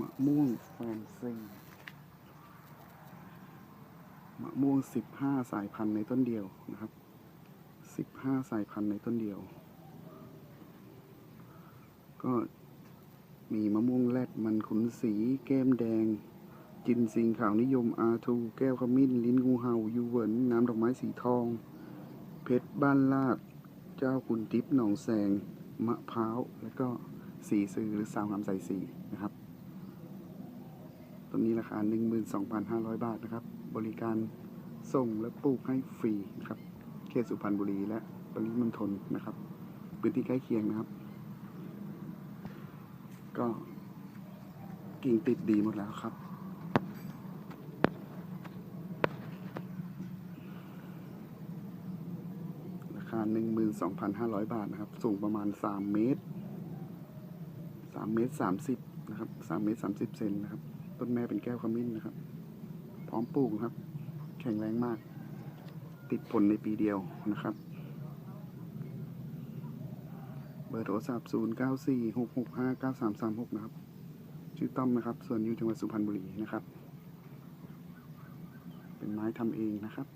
มะม่วงแฟนซีมะม่วงสิบห้าสายพันธุ์ในต้นเดียวนะครับสิบห้าสายพันธุ์ในต้นเดียว ก็มีมะม่วงแรดมันขุนสี แก้มแดง จินซิงขาวนิยมอาทูแก้วขมิ้น ลิ้นงูเห่ายูเวินน้ำดอกไม้สีทอง เพชรบ้านลาด เจ้าคุณทิพย์หนองแสง มะพร้าว แล้วก็สีซื้อหรือสาวงามใส่สีนะครับ ต้นนี้ราคา 12,500 บาทนะครับ บริการส่งและปลูกให้ฟรีนะครับ เขตสุพรรณบุรีและปริมณฑลนะครับ พื้นที่ใกล้เคียงนะครับ ก็กิ่งติดดีหมดแล้วครับราคา12,500 บาทนะครับ สูงประมาณ 3 เมตร 3 เมตร 30 นะครับ 3 เมตร 30 เซนนะครับ ต้นแม่เป็นแก้วขมิ้นนะครับ พร้อมปลูกครับ แข็งแรงมาก ติดผลในปีเดียวนะครับ เบอร์โทรศัพท์ 0 9 4 6 6 5 9 3 3 6 นะครับ ชื่อต้อมนะครับ ส่วนอยู่จังหวัดสุพรรณบุรีนะครับ เป็นไม้ทำเองนะครับ